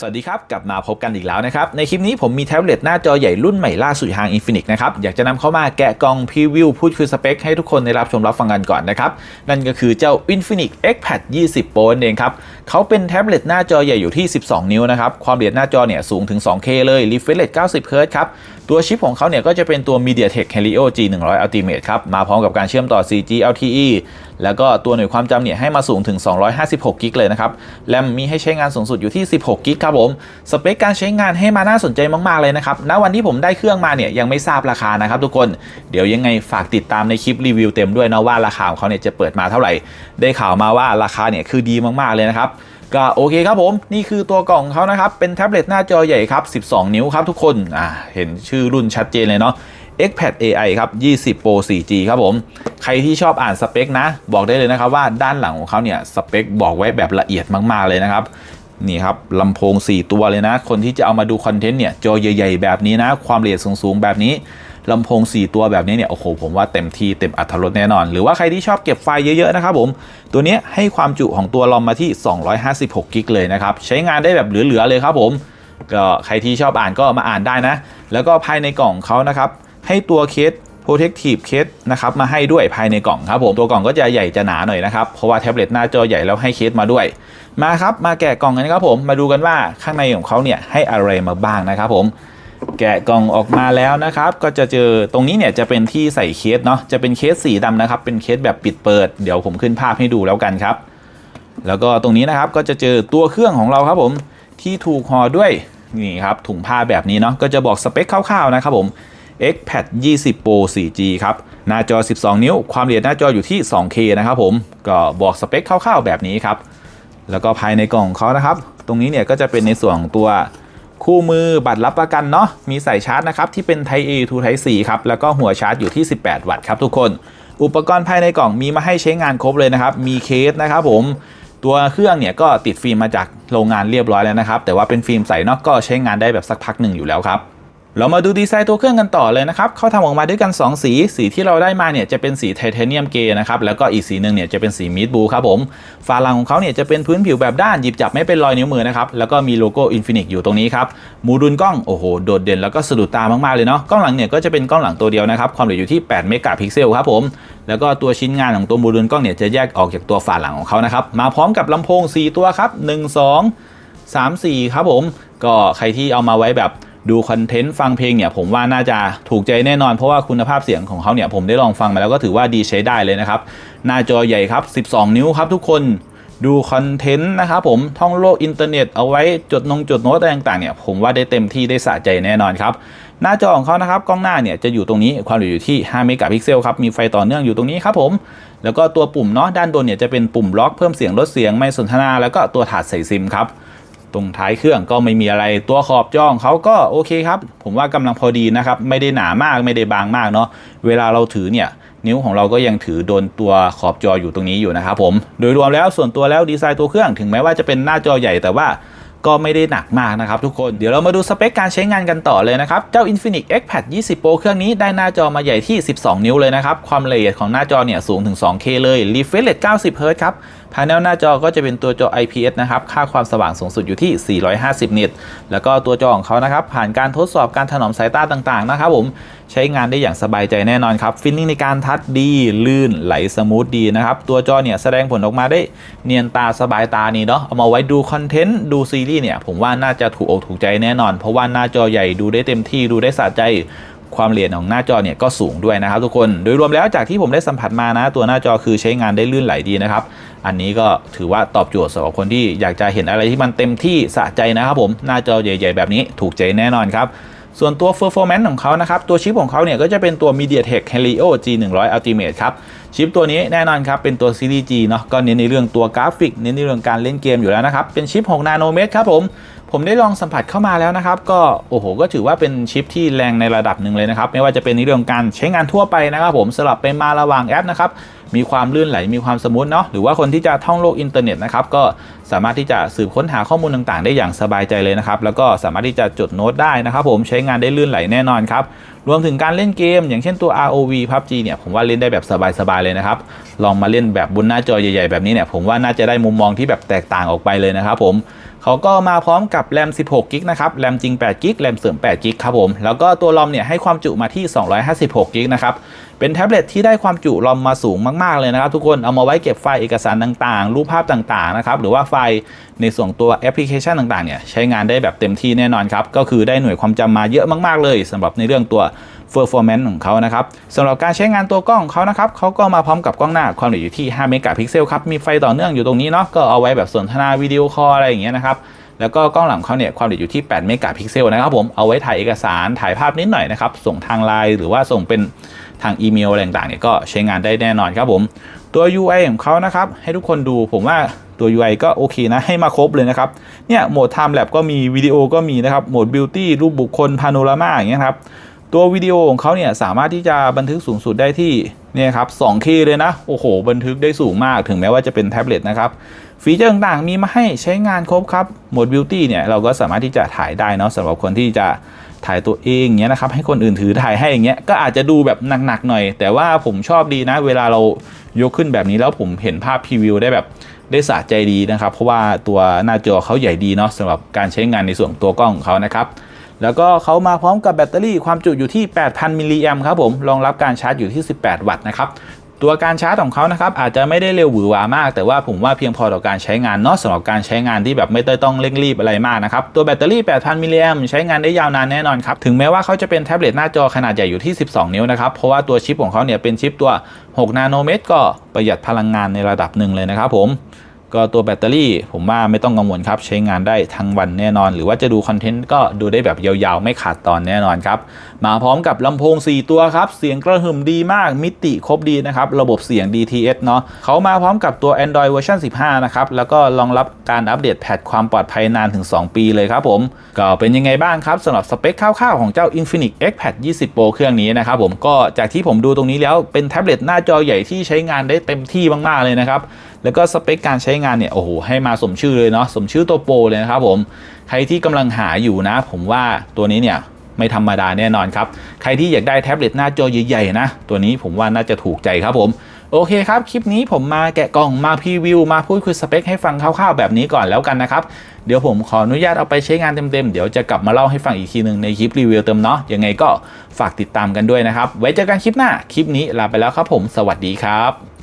สวัสดีครับ กลับมาพบกันอีกแล้วนะครับ ในคลิปนี้ผมมีแท็บเล็ตหน้าจอใหญ่รุ่นใหม่ล่าสุดทาง Infinix นะครับ อยากจะนำเข้ามาแกะกล่องพรีวิวพูดคุยสเปคให้ทุกคนได้รับชมรับฟังกันก่อนนะครับ นั่นก็คือเจ้า Infinix XPad 20 Pro นั่นเองครับเขาเป็นแท็บเล็ตหน้าจอใหญ่อยู่ที่ 12 นิ้วนะครับ ความละเอียดหน้าจอเนี่ยสูงถึง 2K เลย refresh rate 90 Hz ครับ ตัวชิปของเขาเนี่ยก็จะเป็นตัว MediaTek Helio G100 Ultimate ครับมาพร้อมกับการเชื่อมต่อ 4G LTE แล้วก็ตัวหน่วยความจำเนี่ยให้มาสูงถึง 256กิกเลยนะครับ แรมมีให้ใช้งานสูงสุดอยู่ที่ 16กิกครับผม สเปคการใช้งานให้มาน่าสนใจมากๆเลยนะครับ ณ วันที่ผมได้เครื่องมาเนี่ยยังไม่ทราบราคานะครับทุกคน เดี๋ยวยังไงฝากติดตามในคลิปรีวิวเต็มด้วยนะว่าราคาของเขาเนี่ยจะเปิดมาเท่าไหร่ ได้ข่าวมาว่าราคาเนี่ยคือดีมากๆเลยนะครับก็โอเคครับผม นี่คือตัวกล่องเขานะครับ เป็นแท็บเล็ตหน้าจอใหญ่ครับ 12 นิ้วครับทุกคน อ่า เห็นชื่อรุ่นชัดเจนเลยเนาะ XPad AI ครับ 20 Pro 4G ครับผม ใครที่ชอบอ่านสเปคนะ บอกได้เลยนะครับว่าด้านหลังของเขาเนี่ยสเปคบอกไว้แบบละเอียดมาก ๆ เลยนะครับนี่ครับลำโพง 4 ตัวเลยนะ คนที่จะเอามาดูคอนเทนต์เนี่ยจอใหญ่ๆแบบนี้นะ ความละเอียดสูงๆแบบนี้ลำโพง 4 ตัวแบบนี้เนี่ยโอ้โหผมว่าเต็มที่เต็มอัตรสแน่นอน หรือว่าใครที่ชอบเก็บไฟล์เยอะๆนะครับผม ตัวนี้ให้ความจุของตัวลอมมาที่ 256กิกเลยนะครับ ใช้งานได้แบบเหลือๆเลยครับผม ก็ใครที่ชอบอ่านก็มาอ่านได้นะ แล้วก็ภายในกล่องเขานะครับ ให้ตัวเคส protective case นะครับมาให้ด้วยภายในกล่องครับผมตัวกล่องก็จะใหญ่จะหนาหน่อยนะครับ เพราะว่าแท็บเล็ตหน้าจอใหญ่แล้วให้เคสมาด้วย มาครับมาแกะกล่องกันนะครับผมมาดูกันว่าข้างในของเขาเนี่ยให้อะไรมาบ้างนะครับผมแกะกล่องออกมาแล้วนะครับ ก็จะเจอตรงนี้เนี่ยจะเป็นที่ใส่เคสเนาะจะเป็นเคสสีดำนะครับเป็นเคสแบบปิดเปิด เดี๋ยวผมขึ้นภาพให้ดูแล้วกันครับ แล้วก็ตรงนี้นะครับก็จะเจอตัวเครื่องของเราครับผมที่ถูกห่อด้วยนี่ครับถุงผ้าแบบนี้เนาะก็จะบอกสเปคคร่าวๆนะครับผม XPad 20 Pro 4G ครับ หน้าจอ 12 นิ้ว ความละเอียดหน้าจออยู่ที่ 2K นะครับผม ก็บอกสเปคคร่าวๆแบบนี้ครับ แล้วก็ภายในกล่องเขานะครับ ตรงนี้เนี่ยก็จะเป็นในส่วนของตัวคู่มือบัตรรับประกันเนาะ มีใส่ชาร์จนะครับ ที่เป็น Type A to Type C ครับ แล้วก็หัวชาร์จอยู่ที่ 18 วัตต์ครับทุกคน อุปกรณ์ภายในกล่องมีมาให้ใช้งานครบเลยนะครับ มีเคสนะครับผม ตัวเครื่องเนี่ยก็ติดฟิล์มมาจากโรงงานเรียบร้อยแล้วนะครับ แต่ว่าเป็นฟิล์มใสเนาะก็ใช้งานได้แบบสักพักหนึ่งอยู่แล้วครับ เรามาดูดีไซน์ตัวเครื่องกันต่อเลยนะครับเขาทำออกมาด้วยกัน 2 สี สีที่เราได้มาเนี่ยจะเป็นสีไทเทเนียมเกย์นะครับ แล้วก็อีกสีหนึ่งเนี่ยจะเป็นสีมิดบูครับผม ฝาหลังของเขาเนี่ยจะเป็นพื้นผิวแบบด้านหยิบจับไม่เป็นรอยนิ้วมือนะครับ แล้วก็มีโลโก้ Infinix อยู่ตรงนี้ครับโมดูลกล้อง โอ้โห โดดเด่นแล้วก็สะดุดตามากๆเลยเนาะ กล้องหลังเนี่ยก็จะเป็นกล้องหลังตัวเดียวนะครับ ความละเอียดอยู่ที่ 8 เมกะพิกเซลครับผม แล้วก็ตัวชิ้นงานของตัวโมดูลกล้องเนี่ยจะแยกออกจากตัวฝาหลังของเขานะครับ มาพร้อมกับลำโพง 4 ตัวครับ 1 2 3 4 ครับผม ก็ใครที่เอามาไว้แบบ ดูคอนเทนต์ฟังเพลงเนี่ยผมว่าน่าจะถูกใจแน่นอนเพราะว่าคุณภาพเสียงของเขาเนี่ยผมได้ลองฟังมาแล้วก็ถือว่าดีใช้ได้เลยนะครับ หน้าจอใหญ่ครับ 12 นิ้วครับทุกคนดูคอนเทนต์นะครับผมท่องโลกอินเทอร์เน็ตเอาไว้จดนงจดโน้ตอะไรต่างๆเนี่ยผมว่าได้เต็มที่ได้สะใจแน่นอนครับ หน้าจอของเขานะครับกล้องหน้าเนี่ยจะอยู่ตรงนี้ความละเอียดอยู่ที่ 5 เมกะพิกเซลครับ มีไฟต่อเนื่องอยู่ตรงนี้ครับผม แล้วก็ตัวปุ่มเนาะด้านบนเนี่ยจะเป็นปุ่มล็อกเพิ่มเสียงลดเสียงไม่สนทนา แล้วก็ตัวถาดใส่ซิมครับ ตรงท้ายเครื่องก็ไม่มีอะไรตัวขอบจอของเขาก็โอเคครับ ผมว่ากำลังพอดีนะครับ ไม่ได้หนามากไม่ได้บางมากเนาะเวลาเราถือเนี่ย นิ้วของเราก็ยังถือโดนตัวขอบจออยู่ตรงนี้อยู่นะครับผมโดยรวมแล้วส่วนตัวแล้วดีไซน์ตัวเครื่องถึงแม้ว่าจะเป็นหน้าจอใหญ่แต่ว่าก็ไม่ได้หนักมากนะครับทุกคน เดี๋ยวเรามาดูสเปคการใช้งานกันต่อเลยนะครับ เจ้า Infinix XPad 20 Pro เครื่องนี้ได้หน้าจอมาใหญ่ที่ 12 นิ้วเลยนะครับ ความละเอียดของหน้าจอเนี่ยสูงถึง 2K เลย refresh rate 90 Hz ครับภายในหน้าจอก็จะเป็นตัวจอ IPS นะครับ ค่าความสว่างสูงสุดอยู่ที่ 450 นิต แล้วก็ตัวจอของเขานะครับ ผ่านการทดสอบการถนอมสายตาต่างๆ นะครับผม ใช้งานได้อย่างสบายใจแน่นอนครับ ฟิลลิ่งในการทัชดี ลื่น ไหลสมูทดีนะครับ ตัวจอเนี่ยแสดงผลออกมาได้เนียนตาสบายตานี่เนาะ เอามาไว้ดูคอนเทนต์ ดูซีรีส์เนี่ย ผมว่าน่าจะถูกอกถูกใจแน่นอน เพราะว่าหน้าจอใหญ่ดูได้เต็มที่ ดูได้สะใจ ความละเอียดของหน้าจอเนี่ยก็สูงด้วยนะครับทุกคน โดยรวมแล้วจากที่ผมได้สัมผัสมานะ ตัวหน้าจอคือใช้งานได้ลื่นไหลดีนะครับ อันนี้ก็ถือว่าตอบโจทย์สำหรับคนที่อยากจะเห็นอะไรที่มันเต็มที่สะใจนะครับผม หน้าจอใหญ่ ๆ แบบนี้ถูกใจแน่นอนครับส่วนตัว performance ของเขานะครับ ตัวชิปของเขาเนี่ยก็จะเป็นตัว MediaTek Helio G100 Ultimate ครับ ชิปตัวนี้แน่นอนครับ เป็นตัวซีรีส์ G เนาะก็เน้นในเรื่องตัวกราฟิก เน้นในเรื่องการเล่นเกมอยู่แล้วนะครับ เป็นชิป 6 นาโนเมตรครับผม ผมได้ลองสัมผัสเข้ามาแล้วนะครับ ก็โอ้โหก็ถือว่าเป็นชิปที่แรงในระดับหนึ่งเลยนะครับ ไม่ว่าจะเป็นในเรื่องการใช้งานทั่วไปนะครับ ผมสลับไปมาระหว่างแอปนะครับมีความลื่นไหลมีความสมูทเนาะหรือว่าคนที่จะท่องโลกอินเทอร์เน็ตนะครับก็สามารถที่จะสืบค้นหาข้อมูลต่างๆ ได้อย่างสบายใจเลยนะครับแล้วก็สามารถที่จะจดโน้ตได้นะครับ ผมใช้งานได้ลื่นไหลแน่นอนครับรวมถึงการเล่นเกม อย่างเช่นตัว ROV PUBG เนี่ยผมว่าเล่นได้แบบสบายๆเลยนะครับลองมาเล่นแบบบนหน้าจอใหญ่ ๆ แบบนี้เนี่ยผมว่าน่าจะได้มุมมองที่แบบแตกต่างออกไปเลยนะครับ ผม เขาก็มาพร้อมกับแรม 16กิกนะครับ แรมจริง8กิก แรมเสริม8กิกครับผม แล้วก็ตัวรอมเนี่ยให้ความจุมาที่ 256กิกนะครับ เป็นแท็บเล็ตที่ได้ความจุรอมมาสูงมาก ๆ เลยนะครับ ทุกคน เอามาไว้เก็บไฟล์เอกสารต่างๆ รูปภาพต่างๆ นะครับ หรือว่าไฟล์ในส่วนตัวแอปพลิเคชันต่างๆ เนี่ยใช้งานได้แบบเต็มที่แน่นอนครับ ก็คือได้หน่วยความจำมาเยอะมาก ๆ เลยสำหรับในเรื่องตัว performance ของเขานะครับสำหรับการใช้งานตัวกล้องของเขานะครับเขาก็มาพร้อมกับกล้องหน้าความละเอียดอยู่ที่ 5 เมกะพิกเซลครับมีไฟต่อเนื่องอยู่ตรงนี้เนาะก็เอาไว้แบบสนทนาวิดีโอคอลอะไรอย่างเงี้ยนะครับแล้วก็กล้องหลังเขาเนี่ยความละเอียดอยู่ที่ 8 เมกะพิกเซลนะครับผมเอาไว้ถ่ายเอกสารถ่ายภาพนิดหน่อยนะครับส่งทางไลน์หรือว่าส่งเป็นทางอีเมลอะไรต่างๆเนี่ยก็ใช้งานได้แน่นอนครับผมตัว UI ของเขานะครับให้ทุกคนดูผมว่าตัว UI ก็โอเคนะ ให้มาครบเลยนะครับ เนี่ยโหมด Time Lap ก็มีวิดีโอก็มีนะครับ โหมด Beauty รูปบุคคล Panorama อย่างเงี้ยครับ ตัววิดีโอของเขาเนี่ยสามารถที่จะบันทึกสูงสุดได้ที่เนี่ยครับ 2K เลยนะ โอ้โห บันทึกได้สูงมากถึงแม้ว่าจะเป็นแท็บเล็ตนะครับ ฟีเจอร์ต่างๆมีมาให้ใช้งานครบครับโหมด Beauty เนี่ยเราก็สามารถที่จะถ่ายได้เนาะสำหรับคนที่จะถ่ายตัวเองเงี้ยนะครับให้คนอื่นถือถ่ายให้อย่างเงี้ยก็อาจจะดูแบบหนักๆหน่อย แต่ว่าผมชอบดีนะ เวลาเรายกขึ้นแบบนี้แล้วผมเห็นภาพพรีวิวได้แบบได้สะใจดีนะครับ เพราะว่าตัวหน้าจอเขาใหญ่ดีเนาะสำหรับการใช้งานในส่วนตัวกล้องของเขานะครับ แล้วก็เขามาพร้อมกับแบตเตอรี่ความจุอยู่ที่ 8,000 มิลลิแอมครับผมรองรับการชาร์จอยู่ที่ 18 วัตต์นะครับตัวการชาร์จของเขานะครับอาจจะไม่ได้เร็วหวือหวามาก แต่ว่าผมว่าเพียงพอต่อการใช้งานเนาะสำหรับการใช้งานที่แบบไม่ต้องเร่งรีบอะไรมากนะครับ ตัวแบตเตอรี่ 8,000 มิลลิแอมใช้งานได้ยาวนานแน่นอนครับ ถึงแม้ว่าเขาจะเป็นแท็บเล็ตหน้าจอขนาดใหญ่อยู่ที่ 12 นิ้วนะครับ เพราะว่าตัวชิปของเขาเนี่ยเป็นชิปตัว 6 นาโนเมตร ก็ประหยัดพลังงานในระดับหนึ่งเลยนะครับผม ก็ตัวแบตเตอรี่ผมว่าไม่ต้องกังวลครับ ใช้งานได้ทั้งวันแน่นอน หรือว่าจะดูคอนเทนต์ก็ดูได้แบบยาวๆ ไม่ขาดตอนแน่นอนครับ มาพร้อมกับลำโพง 4 ตัวครับ เสียงกระหึ่มดีมากมิติครบดีนะครับ ระบบเสียง DTS เนาะเขามาพร้อมกับตัว Android เวอร์ชัน15 นะครับ แล้วก็รองรับการอัปเดตแพทความปลอดภัยนานถึง 2 ปีเลยครับผม ก็เป็นยังไงบ้างครับสำหรับสเปคคร่าวๆของเจ้า Infinix XPad 20 Pro เครื่องนี้นะครับผมก็จากที่ผมดูตรงนี้แล้วเป็นแท็บเล็ตหน้าจอใหญ่ที่ใช้งานได้เต็มที่มากๆเลยนะครับ แล้วก็สเปคการใช้งานเนี่ยโอ้โหให้มาสมชื่อเลยเนาะสมชื่อตัวโปรเลยนะครับผมใครที่กำลังหาอยู่นะ ผมว่าตัวนี้เนี่ยไม่ธรรมดาแน่นอนครับ ใครที่อยากได้แท็บเล็ตหน้าจอใหญ่ๆนะ ตัวนี้ผมว่าน่าจะถูกใจครับผม โอเคครับ คลิปนี้ผมมาแกะกล่องมาพรีวิว มาพูดคุยสเปคให้ฟังคร่าวๆแบบนี้ก่อนแล้วกันนะครับ เดี๋ยวผมขออนุญาตเอาไปใช้งานเต็มๆ เดี๋ยวจะกลับมาเล่าให้ฟังอีกทีหนึ่งในคลิปรีวิวเต็มเนาะยังไงก็ฝากติดตามกันด้วยนะครับ ไว้เจอกันคลิปหน้า คลิปนี้ลาไปแล้วครับผม สวัสดีครับ